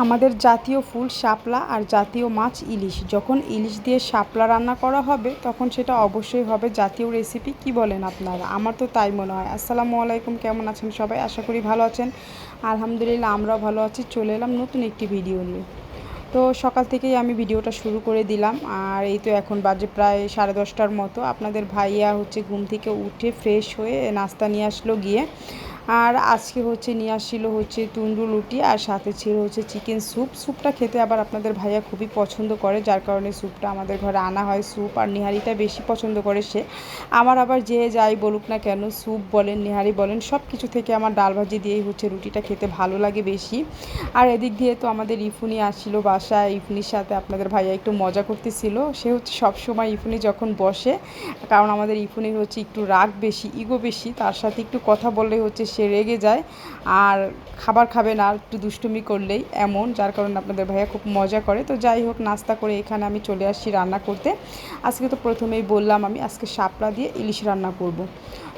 আমাদের জাতীয় ফুল শাপলা আর জাতীয় মাছ ইলিশ। যখন ইলিশ দিয়ে শাপলা রান্না করা হবে, তখন সেটা অবশ্যই হবে জাতীয় রেসিপি কি বলেন আপনারা? আমার তো তাই মনে হয়। আসসালামু আলাইকুম, কেমন আছেন সবাই? আশা করি ভালো আছেন। আলহামদুলিল্লাহ, আমরাও ভালো আছি। চলে এলাম নতুন একটি ভিডিও নিয়ে। তো সকাল থেকেই আমি ভিডিওটা শুরু করে দিলাম। আর এই তো এখন বাজে প্রায় সাড়ে দশটার মতো। আপনাদের ভাইয়া হচ্ছে ঘুম থেকে উঠে ফ্রেশ হয়ে নাস্তা নিয়ে আসলো গিয়ে। আর আজকে হচ্ছে নিয়ে আসছিল হচ্ছে তুন্ডু লুটি আর সাথে ছিল হচ্ছে চিকেন স্যুপ। স্যুপটা খেতে আবার আপনাদের ভাইয়া খুবই পছন্দ করে, যার কারণে স্যুপটা আমাদের ঘরে আনা হয় স্যুপ আর নিহারিটা বেশি পছন্দ করে সে। আমার আবার যে যাই বলুক না কেন, স্যুপ বলেন, নিহারি বলেন সব কিছু থেকে আমার ডাল ভাজি দিয়েই হচ্ছে রুটিটা খেতে ভালো লাগে বেশি। আর এদিক দিয়ে তো আমাদের ইফুনি আসছিল বাসায়, ইফুনির সাথে আপনাদের ভাইয়া একটু মজা করতেছিল। সে হচ্ছে সবসময় ইফুনি যখন বসে, কারণ আমাদের ইফুনির হচ্ছে একটু রাগ বেশি, ইগো বেশি, তার সাথে একটু কথা বললে হচ্ছে সে রেগে যায়। আর খাবার খাবে না একটু দুষ্টুমি করলেই এমন, যার কারণে আপনাদের ভাইয়া খুব মজা করে। তো যাই হোক, নাস্তা করে এখানে আমি চলে আসছি রান্না করতে। আজকে তো প্রথমেই বললাম আমি, আজকে শাপলা দিয়ে ইলিশ রান্না করব।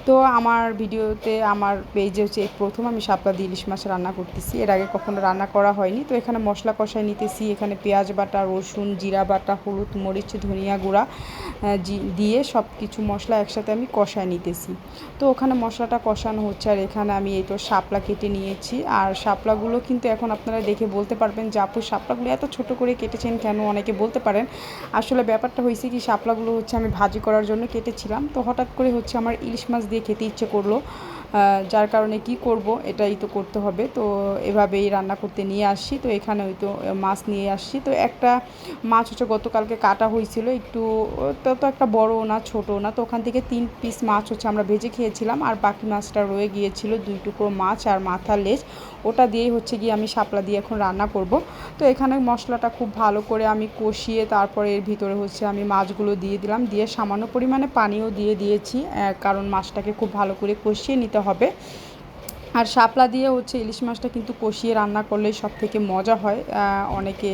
তো আমার ভিডিওতে, আমার পেজে হচ্ছে প্রথম আমি শাপলা দিয়ে ইলিশ মাছ রান্না করতেছি। এর আগে কখনো রান্না করা হয়নি। তো এখানে মশলা কষাই নিতেছি। এখানে পেঁয়াজ বাটা, রসুন, জিরা বাটা, হলুদ, মরিচ, ধনিয়া গুঁড়া দিয়ে সব কিছু মশলা একসাথে আমি কষায় নিতেছি। তো ওখানে মশলাটা কষানো হচ্ছে আর এখানে আমি এই তো শাপলা কেটে নিয়েছি। আর শাপলাগুলো কিন্তু এখন আপনারা দেখে বলতে পারবেন যে, আপু, শাপলাগুলো এত ছোট করে কেটেছেন কেন? অনেকে বলতে পারেন। আসলে ব্যাপারটা হয়েছে কি, শাপলাগুলো হচ্ছে আমি ভাজি করার জন্য কেটেছিলাম। তো হঠাৎ করে হচ্ছে আমার ইলিশ মাছ দিয়ে খেতে ইচ্ছে করল। যার কারণে কি করব, এটাই তো করতে হবে। তো এভাবেই রান্না করতে নিয়ে আসছি। তো এখানে ওই তো মাছ নিয়ে আসছি। তো একটা মাছ হচ্ছে গতকালকে কাটা হয়েছিল। একটু তত একটা বড় না, ছোট না। তো ওখান থেকে তিন পিস মাছ হচ্ছে আমরা ভেজে খেয়েছিলাম। আর বাকি মাছটা রয়ে গিয়েছিল দুই টুকরো মাছ আর মাথার লেজ। ওটা দিয়েই হচ্ছে গিয়ে আমি শাপলা দিয়ে এখন রান্না করব। তো এখানে মশলাটা খুব ভালো করে আমি কষিয়ে তারপরে এর ভিতরে হচ্ছে আমি মাছগুলো দিয়ে দিলাম। দিয়ে সামান্য পরিমাণে পানিও দিয়ে দিয়েছি কারণ মাছটাকে খুব ভালো করে কষিয়ে নিতে হবে। আর শাপলা দিয়ে হচ্ছে ইলিশ মাছটা কিন্তু কষিয়ে রান্না করলে সব থেকে মজা হয়। অনেকে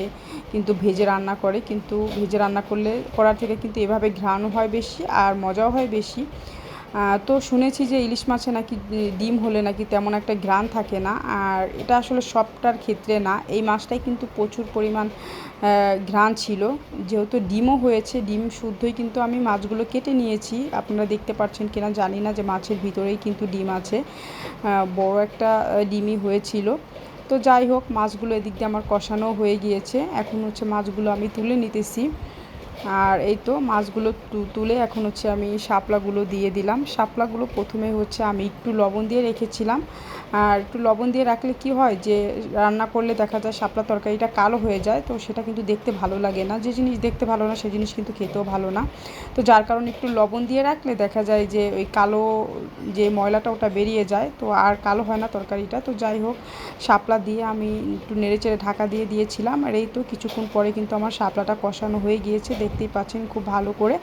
কিন্তু ভেজে রান্না করে, কিন্তু ভেজে রান্না করলে, করার থেকে কিন্তু এভাবে ঘ্রাণও হয় বেশি আর মজাও হয় বেশি। তো শুনেছি যে ইলিশ মাছে নাকি ডিম হলে নাকি তেমন একটা ঘ্রাণ থাকে না, আর এটা আসলে সবটার ক্ষেত্রে না। এই মাছটাই কিন্তু প্রচুর পরিমাণ ঘ্রাণ ছিল। যেহেতু ডিমও হয়েছে, ডিম শুদ্ধই কিন্তু আমি মাছগুলো কেটে নিয়েছি। আপনারা দেখতে পাচ্ছেন কিনা জানি না যে মাছের ভিতরেই কিন্তু ডিম আছে। বড় একটা ডিমই হয়েছিল। তো যাই হোক, মাছগুলো এদিক দিয়ে আমার কষানো হয়ে গিয়েছে। এখন হচ্ছে মাছগুলো আমি তুলে নিতেছি। আর এই তো মাছগুলো তুলে এখন হচ্ছে আমি শাপলাগুলো দিয়ে দিলাম। শাপলাগুলো প্রথমে হচ্ছে আমি একটু লবণ দিয়ে রেখেছিলাম। আর একটু লবণ দিয়ে রাখলে কি হয় যে, রান্না করলে দেখা যায় শাপলা তরকারিটা কালো হয়ে যায়, তো সেটা কিন্তু দেখতে ভালো লাগে না। যে জিনিস দেখতে ভালো না সেই জিনিস কিন্তু খেতেও ভালো না। তো যার কারণে একটু লবণ দিয়ে রাখলে দেখা যায় যে, ওই কালো যে ময়লাটা ওটা বেরিয়ে যায়, তো আর কালো হয় না তরকারিটা। তো যাই হোক, শাপলা দিয়ে আমি একটু নেড়েচেড়ে ঢাকা দিয়ে দিয়েছিলাম। আর এই তো কিছুক্ষণ পরে কিন্তু আমার শাপলাটা কষানো হয়ে গিয়েছে, দেখতেই পাচ্ছেন খুব ভালো করে।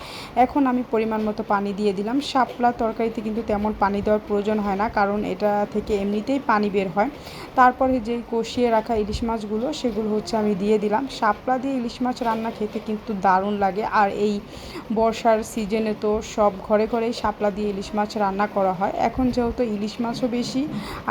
এখন আমি পরিমাণ মতো পানি দিয়ে দিলাম। শাপলা তরকারিতে কিন্তু তেমন পানি দেওয়ার প্রয়োজন হয় না, কারণ এটা থেকে এমনিতেই পানি বের হয়। তারপরে যে কষিয়ে রাখা ইলিশ মাছগুলো, সেগুলো হচ্ছে আমি দিয়ে দিলাম। শাপলা দিয়ে ইলিশ মাছ রান্না খেতে কিন্তু দারুণ লাগে। আর এই বর্ষার সিজনে তো সব ঘরে ঘরেই শাপলা দিয়ে ইলিশ মাছ রান্না করা হয়। এখন যেহেতু ইলিশ মাছও বেশি,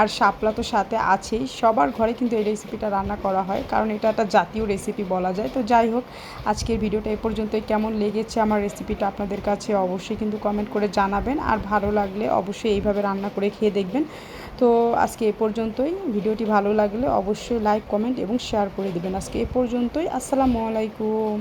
আর শাপলা তো সাথে আছেই, সবার ঘরে কিন্তু এই রেসিপিটা রান্না করা হয়। কারণ এটা একটা জাতীয় রেসিপি বলা যায়। তো যাই হোক, আজকের ভিডিওটা এ পর্যন্তই। কেমন লেগেছে আমার রেসিপিটা আপনাদের কাছে অবশ্যই কিন্তু কমেন্ট করে জানাবেন। আর ভালো লাগলে অবশ্যই এইভাবে রান্না করে খেয়ে দেখবেন। তো আজকে এ পর্যন্তই। ভিডিওটি ভালো লাগলে অবশ্যই লাইক, কমেন্ট এবং শেয়ার করে দেবেন। আজকে এ পর্যন্তই। আসসালামু আলাইকুম।